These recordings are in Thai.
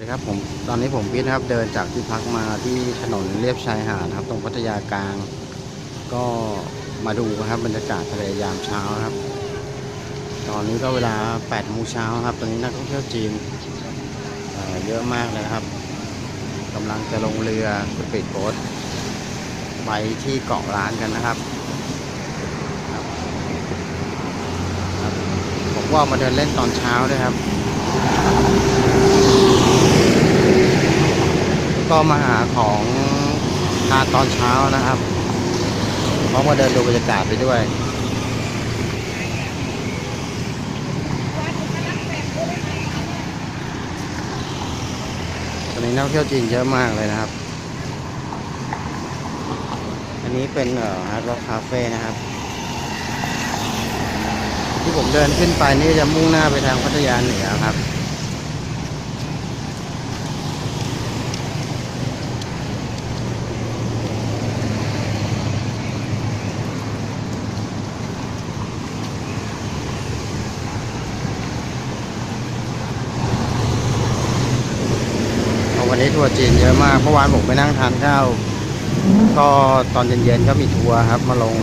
สวัสดีครับผมตอนนี้ผมพีทนะครับเดินจากที่พักมาที่ถนนเลียบชายหาดครับ ตรงพัทยากลาง ก็มาดูนะครับบรรยากาศทะเลยามเช้าครับ ตอนนี้ก็เวลา8โมงเช้าครับ ตอนนี้นักท่องเที่ยวจีนเเยอะมากเลยครับกำลังจะลงเรือสปีดโบ๊ทไปที่เกาะล้านกันนะครับครับผมก็ออกมาเดินเล่นตอนเช้าด้วยครับ มาหาของทานตอนเช้านะครับพร้อมมาเดินดูบรรยากาศไปด้วยตอนนี้นักเที่ยวจีนเยอะมากเลยนะครับ อันนี้เป็นเอ่อฮาร์ดร็อกคาเฟ่นะครับ ที่ผมเดินขึ้นไปนี่จะมุ่งหน้าไปทางพัทยาเหนือครับ วั นนี้ทัวร์จีนเยอะมาก เมื่อวานผมไปนั่งทานข้าว ก็ตอนเย็นๆก็มีทัวร์ครับ มาลง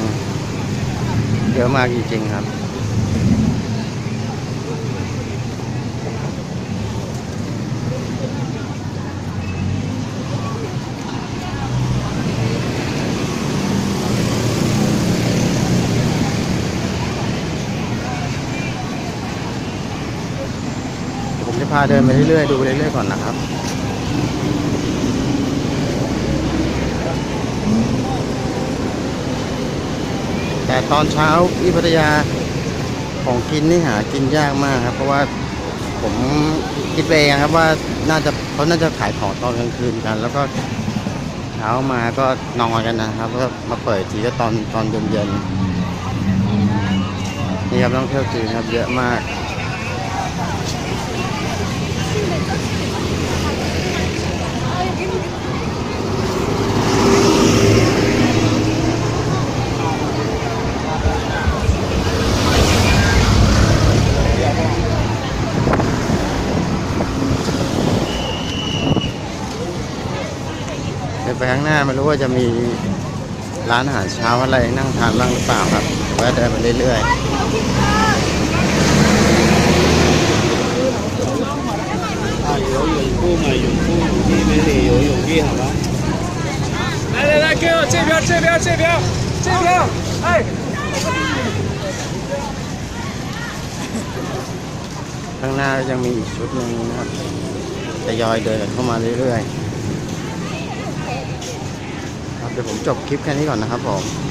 เยอะมากจริงๆครับผมจะพาเดินไปเรื่อยๆ ดูไปเรื่อยๆ ก่อนนะครับ แต่ตอนเช้าที่พัทยาของกินนี่หากินยากมากครับ เพราะว่าผมคิดไปเองครับว่าน่าจะเขาน่าจะขายของตอนกลางคืนกัน แล้วก็เช้ามาก็นอนกันนะครับแล้วก็มาเปิดทีก็ตอนตอนเย็นๆนี่ครับนักท่องเที่ยวจีนครับเยอะมาก ดินไปข้างหน้าไม่รู้ว่าจะมีร้านอาหารเช้าอะไรนั่งทานบ้างหรือเปล่าครับแต่ว่าเดินไปเรื่อย 啊，有泳裤嘛，泳裤泳衣没你有泳衣好吗？来来来，给我这边这边这边这边，哎， ๆ ข้างหน้าก็ยังมีอีกชุดหนึ่งนะครับทยอยเดินกันเข้ามาเรื่อยๆครับเ ดี๋ยวผมจบคลิปแค่นี้ก่อนนะครับผม